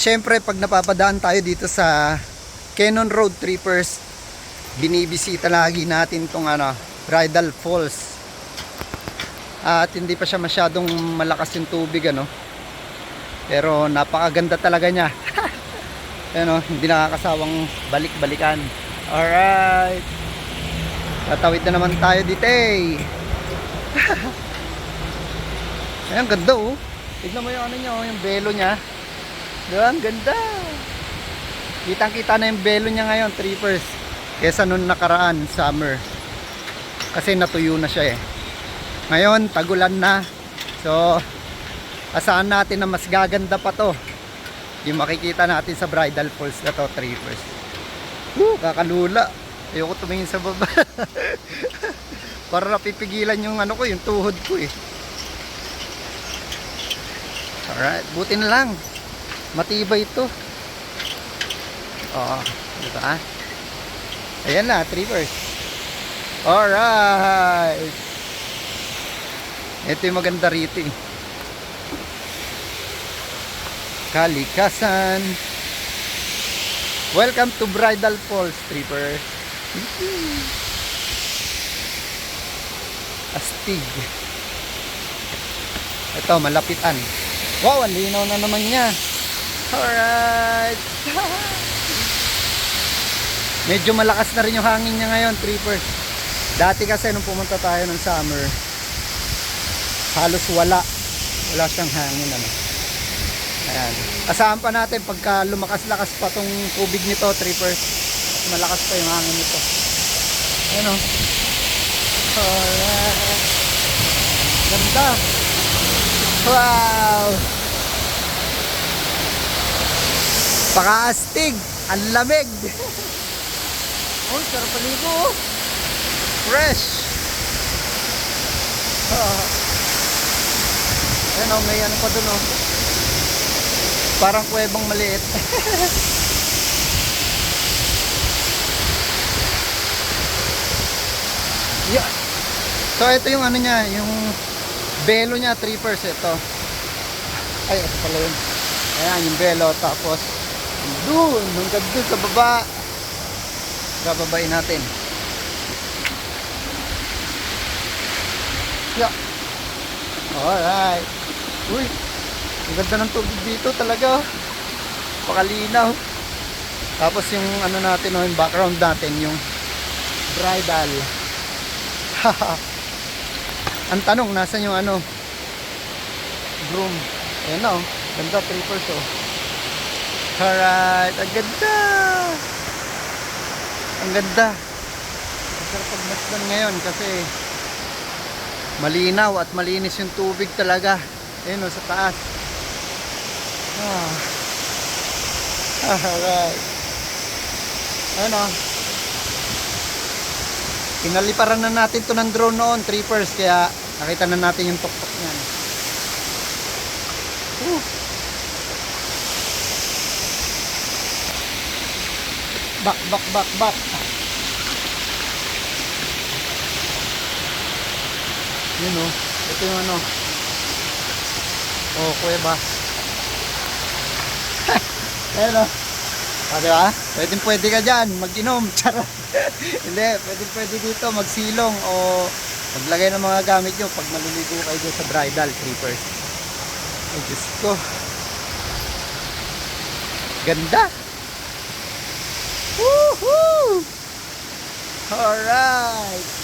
syempre pag napapadaan tayo dito sa Cannon Road Trippers, binibisita lagi natin tong ano, Bridal Falls. At hindi pa siya masyadong malakas yung tubig ano. Pero napakaganda talaga niya. ano, hindi nakakasawang balik-balikan. Alright. Tatawid na naman tayo dito eh. Ayan, ganda oh. Tignan mo yung ano niya, oh, yung belo niya. Diba? Ang ganda. Kitang kita na yung belo niya ngayon, trippers. Kesa nung nakaraan, summer. Kasi natuyo na siya eh. Ngayon, tagulan na. So, asahan natin na mas gaganda pa to. Yung makikita natin sa Bridal Falls na to, trippers. Woo, kakalula. Ayoko tumingin sa baba. Para napipigilan yung ano ko, yung tuhod ko eh. Alright, buti na lang. Matibay ito. Oo, diba? Ayan na, trippers. Alright. Ito yung maganda rito eh. Kalikasan. Welcome to Bridal Falls, trippers. Astig. Ito, malapitan. Wow, ang linaw na naman niya. Alright. Medyo malakas na rin yung hangin niya ngayon, trippers. Dati kasi nung pumunta tayo ng summer, halos wala. Wala siyang hangin. Ano. Ayan. Asahan pa natin pagka lumakas-lakas pa tong tubig nito, trippers. Malakas pa yung hangin nito. Ayan o. Alright. Ganda. Wow. Pakaastig. Ang lamig. oh, sarap paligo. oh. Fresh. Ah. Ayan o, may ano pa dun o. Parang kuwebang maliit. yeah. So ito yung ano niya, yung belo niya, trippers ito. Ay, ito pala yun. Ayan, yung belo. Tapos, doon, hanggang doon sa baba. Bababain natin. Yeah. Alright. Uy, ang ganda ng tubig dito talaga. oh. Pakalinaw. Tapos yung ano natin, oh, yung background natin, yung bridal. Ang tanong, nasan yung ano? Groom. Ayan na, oh. Ganda, trippers, oh. Alright, ang ganda. Ang ganda. Ang sarap pagmasdan ngayon kasi malinaw at malinis yung tubig talaga. Ayun, oh, sa taas. Ah. Alright. Ayun, oh. Pinaliparan na natin to ng drone noon, trippers, kaya nakita na natin yung tuktok niyan. Whew. Back, back, back, back. Yun o. Ito yung ano. Oh. Ayun o. Ah, di ba? Pwede pwede ka dyan, mag-inom. Charot. Hindi, pwede pwede dito magsilong o maglagay ng mga gamit nyo pag maliligo kayo dyan sa bridal creepers. Ay, Diyos ko. Ganda. Alright!